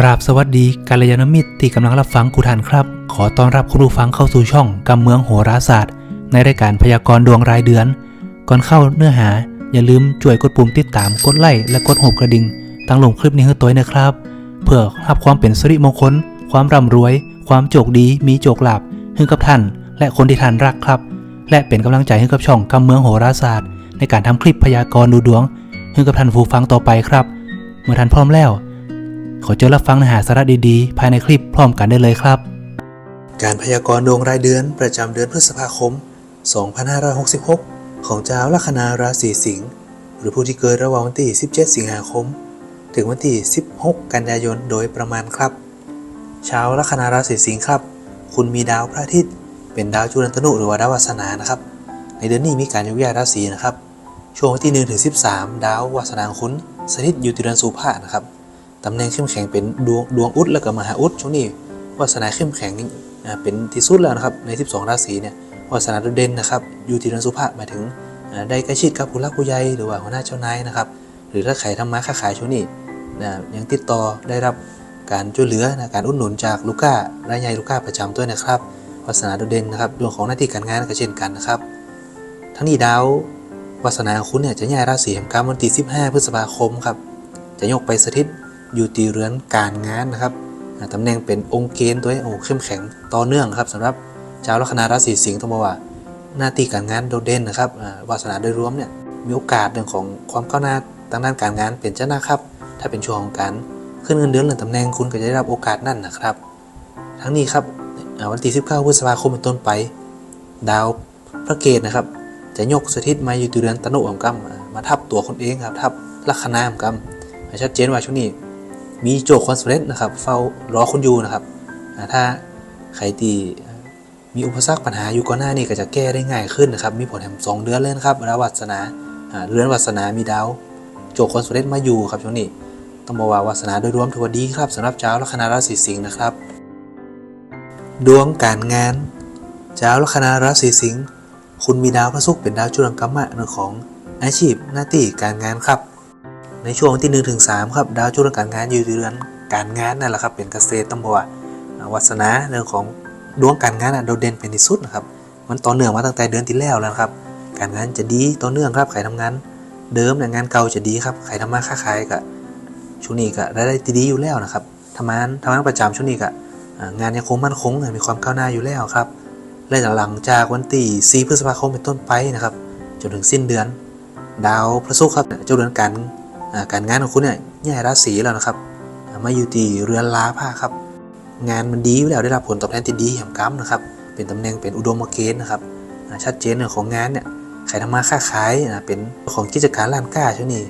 กราบสวัสดีกัลยาณมิตรที่กำลังรับฟังกูทานครับ ขอต้อนรับคุณผู้ฟังเข้าสู่ช่องกำเมืองโหราศาสตร์ ในรายการพยากรณ์ดวงรายเดือน ก่อนเข้าเนื้อหา อย่าลืมช่วยกดปุ่มติดตามกดไลค์และกดหัวกระดิ่งตั้งลงคลิปนี้ให้ตัวนะครับ เพื่อรับความเป็นสิริมงคล ความร่ำรวย ความโชคดีมีโชคลาภให้กับท่าน และคนที่ท่านรักครับ และเป็นกำลังใจให้กับช่องกำเมืองโหราศาสตร์ ในการทำคลิปพยากรณ์ดูดวงให้กับท่านผู้ฟังต่อไปครับ เมื่อท่านพร้อมแล้ว ขอเจอรับฟังเนื้อหาสาระดีๆ ภายในคลิปพร้อมกันได้เลยครับ การพยากรณ์ดวงรายเดือนประจำเดือนพฤษภาคม 2566 ของเจ้าลัคนาราศีสิงห์หรือผู้ที่เกิดระหว่างวันที่ 17 สิงหาคม ถึงวันที่ 16 กันยายนโดยประมาณครับชาวลัคนาราศีสิงห์ครับ คุณมีดาวพระอาทิตย์ เป็นดาวจุลตนุหรือว่าดาววาสนานะครับ ในเดือนนี้มีการยกย้ายราศีนะครับ ช่วงวันที่1ถึง13 ดาววาสนางคุณสถิตอยู่ที่เดือนสุภานะครับ ตำแหน่งเข้มแข็งเป็นดวงดวงอุดแล้วก็มหาอุดช่วงนี้วาสนาเข้มแข็งเป็นที่สุดแล้วนะครับใน 12 ราศีเนี่ยวาสนาโดดเด่นนะครับอยู่ที่เดือนสุภาหมายถึงได้ใกล้ชิดกับผู้รักผู้ใหญ่หรือว่าหัวหน้าเจ้านายนะครับหรือถ้าใครทำมาค้าขายช่วงนี้นะยังติดต่อได้รับการช่วยเหลือนะการอุดหนุนจากลูกค้ารายใหญ่ลูกค้าประจำด้วยนะครับวาสนาโดดเด่นนะครับดวงของหน้าที่การงานก็เช่นกันนะครับ ทั้งนี้ดาววาสนาของคุณเนี่ยจะย้ายราศีแห่งกรรมวันที่15 พฤษภาคมครับจะยกไปสถิต อยู่ตีเรือนการงานนะครับตำแหน่งเป็นองค์เกณฑ์ตัวโอ้เข้มแข็งต่อเนื่องครับสำหรับชาวลัคนาราศีสิงห์ต้องบอกว่าหน้าที่การงานโดดเด่นนะครับวาสนาโดยรวมเนี่ยมีโอกาสเรื่องของความก้าวหน้าทางด้านการงานเป็นเจ้าหน้าครับ ถ้าเป็นช่วงของการขึ้นเงินเดือนหรือตำแหน่งคุณก็จะได้รับโอกาสนั่นนะครับ ทั้งนี้ครับวันที่ 19พฤษภาคมเป็นต้นไป ดาวพระเกตนะครับ จะยกสถิตมาอยู่ตีเรือนตนุของกรรมมาทับตัวคนเองครับทับลัคนาของกรรมให้ชัดเจนว่าช่วงนี้ มีโจทย์ความสเร็จนะครับ เฝ้ารอคุณอยู่นะครับ ถ้าใครที่มีอุปสรรคปัญหาอยู่ก่อนหน้านี้ก็จะแก้ได้ง่ายขึ้นนะครับ มีผลแถมสองเดือนเลยนะครับแล้ววัสนาอ่าเรือนวัสนามีดาว โจทย์ความสเร็จมาอยู่ครับช่วงนี้ต้องบอกว่าวาสนาโดยรวมถือว่าดีครับสำหรับเจ้าลัคนาราศีสิงห์นะครับ ดวงการงาน เจ้าลัคนาราศีสิงห์คุณมีดาวพระศุกร์เป็นดาวจุลกัมมะเรื่องของอาชีพหน้าที่การงานครับ ในช่วงวันที่1ถึง3ครับดาวจุลการงานอยู่เรือนการงานนั่นแหละครับเป็นเกษตรต้องบอกว่าวาสนาเรื่องของดวงการงานอะโดดเด่นเป็นที่สุดนะครับมันต่อเนื่องมาตั้งแต่เดือนที่แล้วแล้วครับ การงานจะดีต่อเนื่องครับใครทำงาน เดิมเนี่ยงานเก่าจะดีครับใครทำมาค้าขายก็ช่วงนี้ก็รายได้ดีอยู่แล้วนะครับทำงานทำงานประจำช่วงนี้ก็งานยังคงมั่นคงมีความก้าวหน้าอยู่แล้วครับและหลังจากวันที่4พฤษภาคมเป็นต้นไปนะครับจนถึงสิ้นเดือน ดาวพระศุกร์ครับเจ้าเรือนการ การงานของคุณเนี่ยย้ายราศีแล้วนะครับมาอยู่ที่เรือนลาผ้าครับ งานมันดีอยู่แล้วได้รับผลตอบแทนที่ดีแห่งกรรมนะครับ เป็นตำแหน่งเป็นอุดมเกณฑ์นะครับชัดเจนเรื่องของงานเนี่ยใครทำมาค้าขายเป็นของกิจการร้านค้าช่วงนี้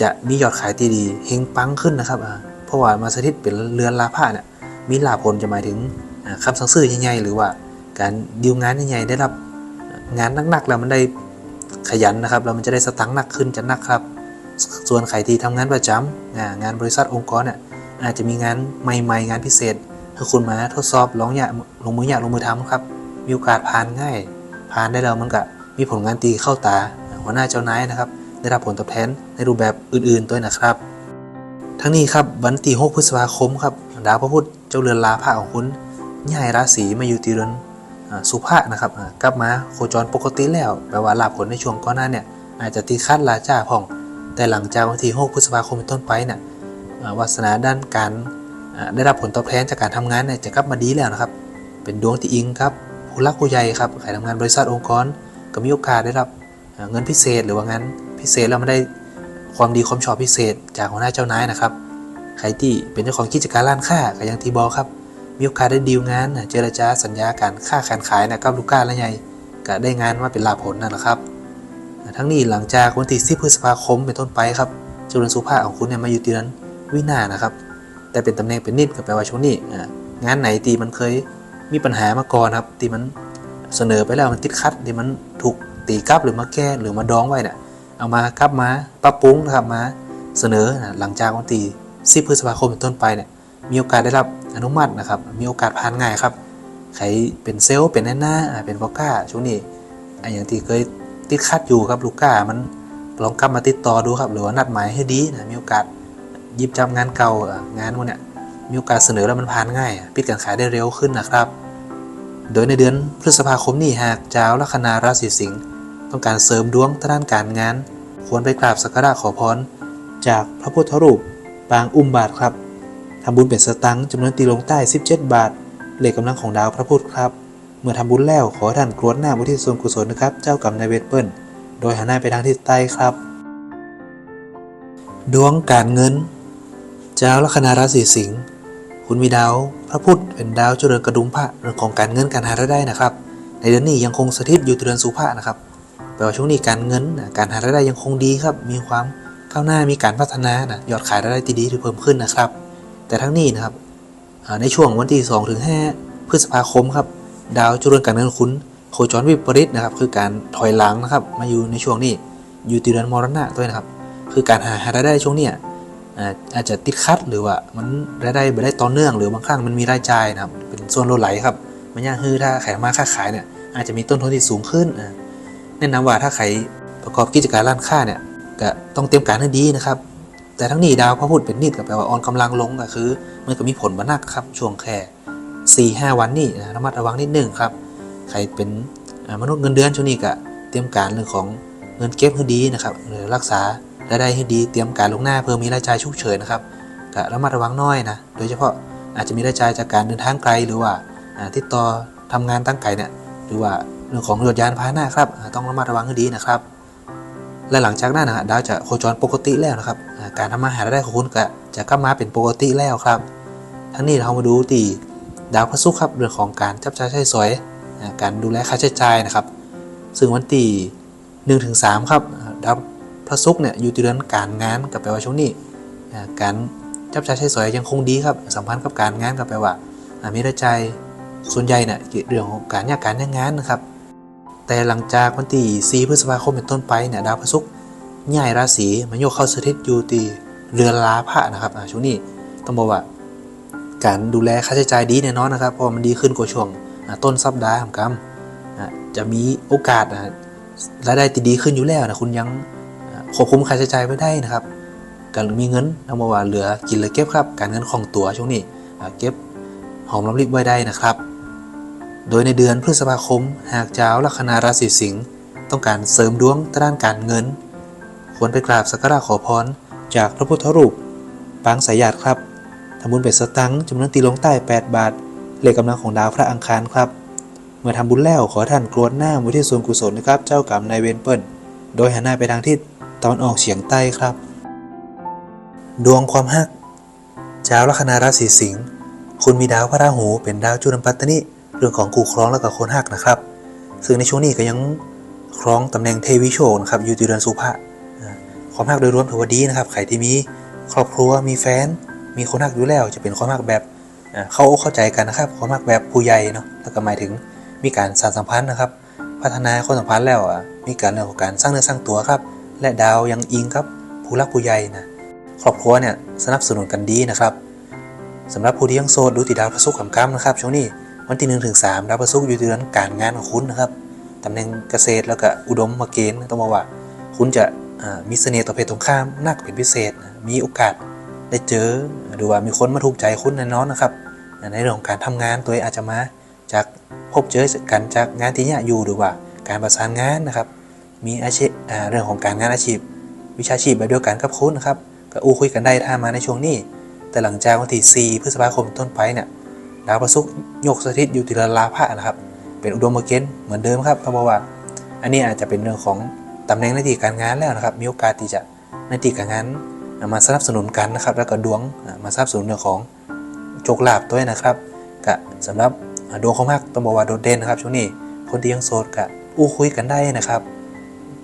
จะมียอดขายที่ดีเฮงปังขึ้นนะครับเพราะว่ามาสถิตเป็นเรือนลาผ้าเนี่ยมีลาผลจะหมายถึงอ่าคำสั่งซื้อใหญ่ๆหรือว่าการดีลงานใหญ่ๆได้รับงานหนักๆแล้วมันได้ขยันนะครับแล้วมันจะได้สตังค์หนักขึ้นจะหนักครับ ส่วนใครที่ทำงานประจำอ่างานบริษัทองค์กรเนี่ยอาจจะมีงานใหม่ ๆ งานพิเศษให้คุณมาทดสอบลองอยากลงมืออยากลงมือทำครับมีโอกาสผ่านง่าย ผ่านได้แล้วมันก็มีผลงานตีเข้าตาหัวหน้าเจ้านายนะครับ ได้รับผลตอบแทนในรูปแบบอื่นๆด้วยนะครับ ทั้งนี้ครับวันที่6พฤษภาคมครับดาวพระพุธเจ้าเรือนลาภะของคุณย้ายราศีมาอยู่ที่เรือนอ่าสุภะนะครับกลับมาโคจรปกติแล้วแปลว่าลาภผลในช่วงก่อนหน้าเนี่ยอาจจะตีคัดลาจ้าพ่อง แต่หลังจากวันที่ 6 พฤษภาคมเป็นต้นไปเนี่ยวาสนาด้านการได้รับผลตอบแทนจากการทำงานเนี่ยจะกลับมาดีแล้วนะครับ เป็นดวงที่อิงครับผู้รักผู้ใหญ่ครับใครทำงานบริษัทองค์กร ก็มีโอกาสได้รับเงินพิเศษหรือว่างานพิเศษแล้วมันได้ความดีความชอบพิเศษจากหัวหน้าเจ้านายนะครับใครที่เป็นเจ้าของกิจการร้านค้าก็ย่างที่บอกครับ มีโอกาสได้ดีลงานเจรจาสัญญาการค้าการขายนะกับลูกค้ารายใหญ่ก็ได้งานมาเป็นลาภผลนั่นแหละครับ ทั้งนี้หลังจากวันที่10พฤษภาคมเป็นต้นไปครับจุลสุภาของคุณเนี่ยมาอยู่ที่นั้นวินานะครับ แต่เป็นตำแหน่งเป็นนิดก็แปลว่าช่วงนี้อ่างานไหนที่มันเคยมีปัญหามาก่อนครับที่มันเสนอไปแล้วมันติดขัดที่มันถูกตีกลับหรือมาแก้หรือมาดองไว้เนี่ยเอามากลับมาปรับปรุงนะครับมาเสนอหลังจากวันที่10พฤษภาคมเป็นต้นไปเนี่ยมีโอกาสได้รับอนุมัตินะครับ มีโอกาสผ่านง่ายครับ ใครเป็นเซลล์เป็นแน่หน้าอ่าเป็นพอค้าช่วงนี้อะอย่างที่เคย ติดขัดอยู่ครับลูกค้ามันลองกลับมาติดต่อดูครับหรือว่านัดหมายให้ดีนะมีโอกาสยิบจับงานเก่างานพวกเนี้ยมีโอกาสเสนอแล้วมันผ่านง่าย ปิดการขายได้เร็วขึ้นนะครับ โดยในเดือนพฤษภาคมนี้หากเจ้าลัคนาราศีสิงห์ต้องการเสริมดวงทางด้านการงาน ควรไปกราบสักการะขอพรจากพระพุทธรูปปางอุมบาทครับทำบุญเป็นสตังค์จำนวนตีลงใต้ 17 บาทเลขกำลังของดาวพระพุธครับ เมื่อทำบุญแล้วขอท่านกรวดหน้าบุทิศส่วนกุศลนะครับ เจ้ากรรมนายเวรเปิ้ล โดยหันหน้าไปทางทิศใต้ครับ ดวงการเงิน เจ้าลัคนาราศีสิงห์ คุณมีดาว พระพุธเป็นดาวเจริญกระดุมพระเรื่องของการเงินการหารายได้นะครับ ในเดือนนี้ยังคงสถิตอยู่เดือนสุภะนะครับแปลว่าช่วงนี้การเงินการหารายได้ยังคงดีครับ มีความก้าวหน้ามีการพัฒนานะยอดขายรายได้ที่ดีที่เพิ่มขึ้นนะครับ แต่ทั้งนี้นะครับในช่วงวันที่2ถึง5พฤษภาคมครับ ดาวเจริญการเงินคุณโคจรวิปริตนะครับ คือการถอยหลังนะครับ มาอยู่ในช่วงนี้อยู่ที่เดือนมรณะด้วยนะครับ คือการหารายได้ช่วงนี้อาจจะติดคัดหรือว่ามันรายได้ไม่ได้ต่อเนื่องหรือบางครั้งมันมีรายจ่ายนะครับเป็นส่วนลดไหลครับมันยากคือถ้าขายมาค้าขายเนี่ยอาจจะมีต้นทุนที่สูงขึ้นแนะนำว่าถ้าใครประกอบกิจการร้านค้าเนี่ยก็ต้องเตรียมการให้ดีนะครับ แต่ทั้งนี้ดาวพระพุธเป็นนิดกับแปลว่าอ่อนกำลังลงก็คือ มันก็มีผลมานักครับช่วงแค่ สี่ห้าวันนี่นะระมัดระวังนิดนึงครับ ใครเป็นมนุษย์เงินเดือนช่วงนี้ก็เตรียมการเรื่องของเงินเก็บให้ดีนะครับหรือรักษารายได้ให้ดีเตรียมการลงหน้าเพื่อมีรายจ่ายฉุกเฉินนะครับก็ระมัดระวังน้อยนะโดยเฉพาะอาจจะมีรายจ่ายจากการเดินทางไกลหรือว่าอ่ติดต่อทำงานตั้งไกลเนี่ยหรือว่าเรื่องของรถยานพาหนะครับต้องระมัดระวังให้ดีนะครับและหลังจากนั้นนะดาวจะโคจรปกติแล้วนะครับการทำมาหารายได้ของคุณก็จะกลับมาเป็นปกติแล้วครับ ทั้งนี้เรามาดูตี ดาวพระศุกร์ครับเรื่องของการจับจ่ายใช้สอยการดูแลค่าใช้จ่ายนะครับ ซึ่งวันที่หนึ่งถึงสามครับดาวพระศุกร์เนี่ยอยู่ที่เดือนการงานกับแปลว่าช่วงนี้การจับจ่ายใช้สอยยังคงดีครับสัมพันธ์กับการงานกับแปลว่ามีรายจ่ายส่วนใหญ่เนี่ยเกี่ยวเรื่องของการยากการยากงานนะครับ แต่หลังจากวันที่4พฤษภาคมเป็นต้นไปเนี่ยดาวพระศุกร์ย้ายราศีมาโยกเข้าสถิตอยู่ที่เรือนลาภะนะครับช่วงนี้ต้องบอกว่า การดูแลค่าใช้จ่ายดีแน่นอนนะครับเพราะมันดีขึ้นกว่าช่วงต้นสัปดาห์ของกรรมจะมีโอกาสรายได้ที่ดีขึ้นอยู่แล้วนะคุณยังควบคุมค่าใช้จ่ายไว้ได้นะครับการมีเงินต้องบอกว่าเหลือกินเหลือเก็บครับ การเงินของตัวช่วงนี้เก็บหอมรอมริบไว้ได้นะครับ โดยในเดือนพฤษภาคม หากเจ้าลัคนาราศีสิงห์ต้องการเสริมดวงด้านการเงิน ควรไปกราบสักการะขอพรจากพระพุทธรูปปางสายญาติครับ ทำบุญเป็นสตังค์จำนวนตีลงใต้ 8 บาท เลขกำลังของดาวพระอังคารครับ เมื่อทำบุญแล้วขอท่านกรวดหน้ามุที่ส่วนกุศลนะครับ เจ้ากรรมนายเวรเปิ้ล โดยหันหน้าไปทางทิศตะวันออกเฉียงใต้ครับ ดวงความฮักเจ้าลัคนาราศีสิงห์คุณมีดาวพระราหูเป็นดาวจุลปัตตนิเรื่องของคู่ครองและกับคนฮักนะครับ ซึ่งในช่วงนี้ก็ยังครองตำแหน่งเทวิโชนะครับอยู่ที่เรือนสุภะอ่าความฮักโดยรวมถือว่าดีนะครับใครที่มีครอบครัวมีแฟน มีคนรักอยู่แล้วจะเป็นความรักแบบเข้าอกเข้าใจกันนะครับความรักแบบผู้ใหญ่เนาะแล้วก็หมายถึงมีการสานสัมพันธ์นะครับ พัฒนาความสัมพันธ์แล้วอะมีการเรื่องของการสร้างเนื้อสร้างตัวครับ และดาวยังอิงครับผู้รักผู้ใหญ่นะครอบครัวเนี่ยสนับสนุนกันดีนะครับสำหรับผู้ที่ยังโสดดูติดาวพระศุกร์ขำกำนะครับช่วงนี้วันที่หนึ่งถึงสามดาวพระศุกร์อยู่เดือนการงานของคุณนะครับตำแหน่งเกษตรแล้วก็อุดมมาเกณฑ์ต้องบอกว่า คุณจะมีเสน่ห์ต่อเพศตรงข้ามนักเป็นพิเศษ มีโอกาส ได้เจอหรือว่ามีคนมาถูกใจคุณแน่นอนนะครับ ในเรื่องของการทำงานตัวเองอาจจะมาจากพบเจอกันจากงานที่เนี่ยอยู่หรือว่าการประสานงานนะครับ มีอาชีพเรื่องของการงานอาชีพ วิชาชีพแบบเดียวกันกับคุณนะครับก็อู้คุยกันได้ถ้ามาในช่วงนี้ แต่หลังจากวันที่4พฤษภาคมต้นไปเนี่ยดาวพระศุกโยกสถิตอยู่ที่ลาภะนะครับ เป็นอุดมเกณฑ์เหมือนเดิมครับต้องบอกว่า อันนี้อาจจะเป็นเรื่องของตำแหน่งหน้าที่การงานแล้วนะครับ มีโอกาสที่จะหน้าที่การงาน มาสนับสนุนกันนะครับ แล้วก็ดวงมาสนับสนุนเรื่องของโชคลาภด้วยนะครับก็สำหรับดวงของมากต้องบอกว่าโดดเด่นนะครับช่วงนี้คนที่ยังโสดก็อู้คุยกันได้นะครับ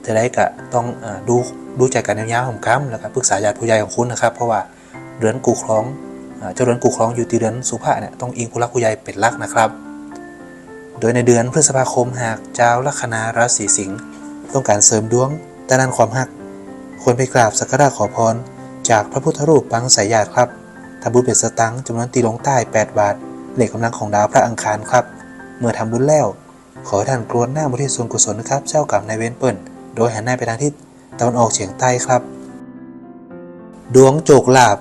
จะได้ก็ต้องดูดูใจกันยาวๆของกัมแล้วก็ปรึกษาญาติผู้ใหญ่ของคุณนะครับ เพราะว่าเรือนกูครองเจ้าเรือนกูครองอยู่ที่เรือนสุภาเนี่ยต้องอิงผู้รักผู้ใหญ่เป็นหลักนะครับ โดยในเดือนพฤษภาคมหากเจ้าลัคนาราศีสิงห์ต้องการเสริมดวงด้านความหัก ควรไปกราบสักการะขอพร จากพระพุทธรูปปางสายญาติครับทำบุญเป็นสตังค์จำนวนตีลงใต้ 8 บาทเหล็กกำลังของดาวพระอังคารครับ เมื่อทำบุญแล้ว ขอให้ท่านกรวดหน้าบุทิศส่วนกุศลนะครับเจ้ากรรมนายเวรเปิ่นโดยหันหน้าไปทางทิศตะวันออกเฉียงใต้ครับ ดวงโจกลาบ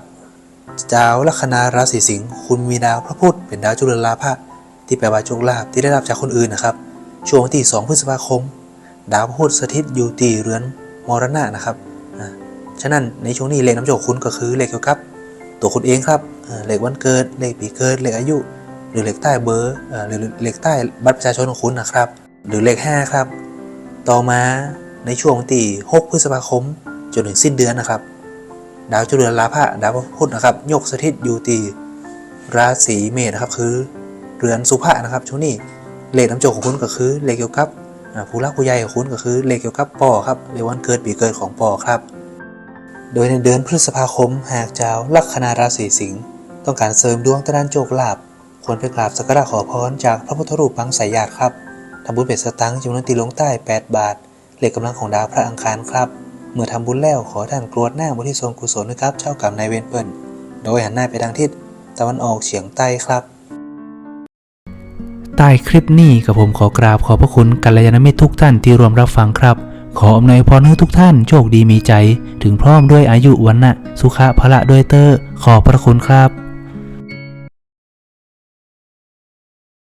ดาวลัคนาราศีสิงห์คุณมีดาวพระพุธเป็นดาวจุลลาภะที่แปลว่าโชคลาภที่ได้รับจากคนอื่นนะครับ ช่วงวันที่ 2 พฤษภาคม ดาวพระพุธสถิตอยู่ที่เรือนมรณะนะครับ ฉะนั้นในช่วงนี้เลขน้ำโชคคุณก็คือเลขเกี่ยวกับ ตัวคุณเองครับเลขวันเกิดเลขปีเกิดเลขอายุ หรือเลขใต้เบอร์เอ่อหรือเลขใต้บัตรประชาชนของคุณนะครับ หรือเลข 5 ครับ ต่อมาในช่วงวันที่6พฤษภาคม จนถึงสิ้นเดือนนะครับ ดาวจุลลาภะดาวพุธนะครับยกสถิตอยู่ที่ราศีเมษนะครับคือเรือนสุภะนะครับช่วงนี้เลขน้ำโจกของคุณก็คือเลขเกี่ยวกับผู้รักผู้ใหญ่ของคุณก็คือเลขเกี่ยวกับปอครับเลขวันเกิดปีเกิดของปอครับ โดยในเดือนพฤษภาคมหากเจ้าลัคนาราศีสิงห์ต้องการเสริมดวงตะดานโจกลาภควรไปกราบสักการะขอพรจากพระพุทธรูปปางสายญาติครับทำบุญเป็ดสตังค์จำนวนตีลงใต้ 8 บาทเหลขกกำลังของดาวพระอังคารครับ เมื่อทำบุญแล้วขอท่านกรวดหน้าบนที่ทรงกุศลนะครับเจ้ากรรมนายเวรเปิลโดยหันหน้าไปทางทิศตะวันออกเฉียงใต้ครับ ใต้คลิปนี้กับผมขอกราบขอบพระคุณกัลยาณมิตรทุกท่านที่ร่วมรับฟังครับ ขออำนวยพรให้ทุกท่านโชคดีมีใจ ถึงพร้อมด้วยอายุวันนะสุขะพละด้วยเตอร์ขอพระคุณครับ